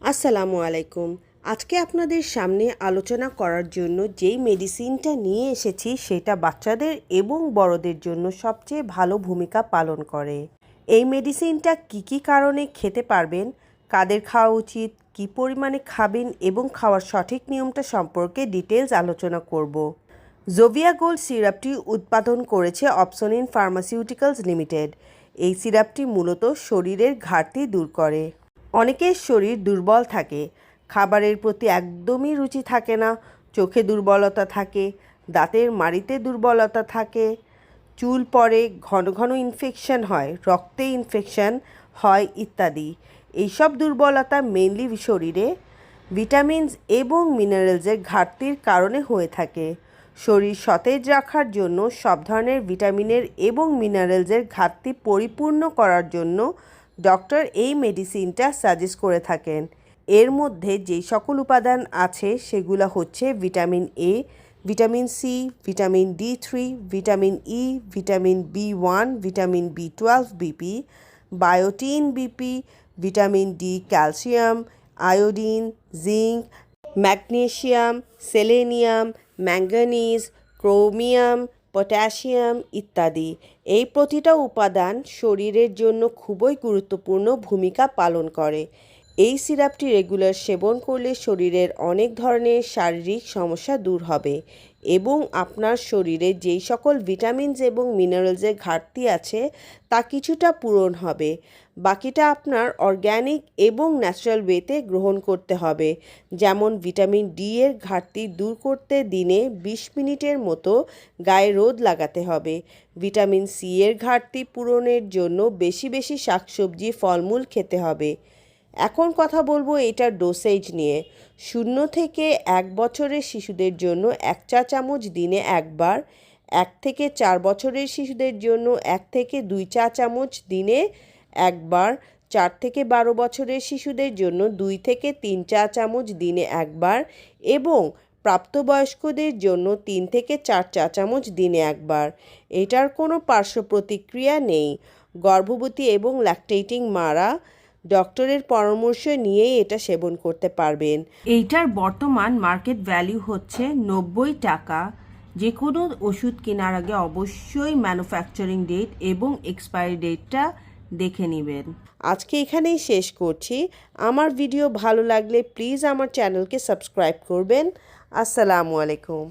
আসসালামু আলাইকুম। আজকে আপনাদের সামনে আলোচনা করার জন্য যেই মেডিসিনটা নিয়ে এসেছি সেটা বাচ্চাদের এবং বড়দের জন্য সবচেয়ে ভালো ভূমিকা পালন করে। এই মেডিসিনটা কি কি কারণে খেতে পারবেন, কাদের খাওয়া উচিত, কি পরিমাণে খাবেন এবং খাওয়ার সঠিক নিয়মটা সম্পর্কে ডিটেলস আলোচনা করব। জোভিয়া গোল্ড সিরাপটি উৎপাদন করেছে অপসনিন ফার্মাসিউটিক্যালস লিমিটেড। এই সিরাপটি মূলত শরীরের ঘাটতি দূর করে। অনেকের শরীর দুর্বল থাকে, খাবারের প্রতি একদমই রুচি থাকে না, চোখে দুর্বলতা থাকে, দাঁতের মাড়িতে দুর্বলতা থাকে, চুল পড়ে ঘন ঘন ইনফেকশন হয়, রক্তে ইনফেকশন হয় ইত্যাদি। এইসব দুর্বলতা মেনলি শরীরে ভিটামিনস এবং মিনারেলসের ঘাটতির কারণে হয়ে থাকে। শরীর সতেজ রাখার জন্য সব ধরনের ভিটামিনের এবং মিনারেলসের ঘাটতি পরিপূর্ণ করার জন্য ডক্টর এই মেডিসিনটা সাজেস্ট করে থাকেন। এর মধ্যে যেই সকল উপাদান আছে, সেগুলো হচ্ছে vitamin A vitamin C vitamin D three vitamin E vitamin B one vitamin B twelve BP biotin BP vitamin D calcium, iodine, zinc magnesium selenium manganese chromium potassium ইত্যাদি। এই প্রতিটা উপাদান শরীরের জন্য খুবই গুরুত্বপূর্ণ ভূমিকা পালন করে। এই সিরাপটি রেগুলার সেবন করলে শরীরের অনেক ধরনের শারীরিক সমস্যা দূর হবে এবং আপনার শরীরে যেই সকল ভিটামিনস এবং মিনারেলসের ঘাটতি আছে তা কিছুটা পূরণ হবে। বাকিটা আপনার অর্গ্যানিক এবং ন্যাচারাল ওয়েতে গ্রহণ করতে হবে। যেমন ভিটামিন ডি এর ঘাটতি দূর করতে দিনে বিশ মিনিটের মতো গায়ে রোদ লাগাতে হবে। ভিটামিন সি এর ঘাটতি পূরণের জন্য বেশি বেশি শাকসবজি, ফলমূল খেতে হবে। এখন কথা বলব এটার ডোসেজ নিয়ে। শূন্য থেকে এক বছরের শিশুদের জন্য এক চা চামচ দিনে একবার, এক থেকে চার বছরের শিশুদের জন্য এক থেকে দুই চা চামচ দিনে একবার, চার থেকে বারো বছরের শিশুদের জন্য দুই থেকে তিন চা চামচ দিনে একবার এবং প্রাপ্তবয়স্কদের জন্য তিন থেকে চার চা চামচ দিনে একবার। এটার কোনো পার্শ্ব প্রতিক্রিয়া নেই। গর্ভবতী এবং ল্যাকটেটিং মারা ডক্টরের পরামর্শ নিয়েই এটা সেবন করতে পারবেন। এইটার বর্তমান মার্কেট ভ্যালু হচ্ছে নব্বই টাকা। যে কোনো ওষুধ কেনার আগে অবশ্যই ম্যানুফ্যাকচারিং ডেট এবং এক্সপায়ারি ডেটটা দেখে নেবেন। আজকে এখানেই শেষ করছি। আমার ভিডিও ভালো লাগলে প্লিজ আমার চ্যানেলকে সাবস্ক্রাইব করবেন। আসসালামু আলাইকুম।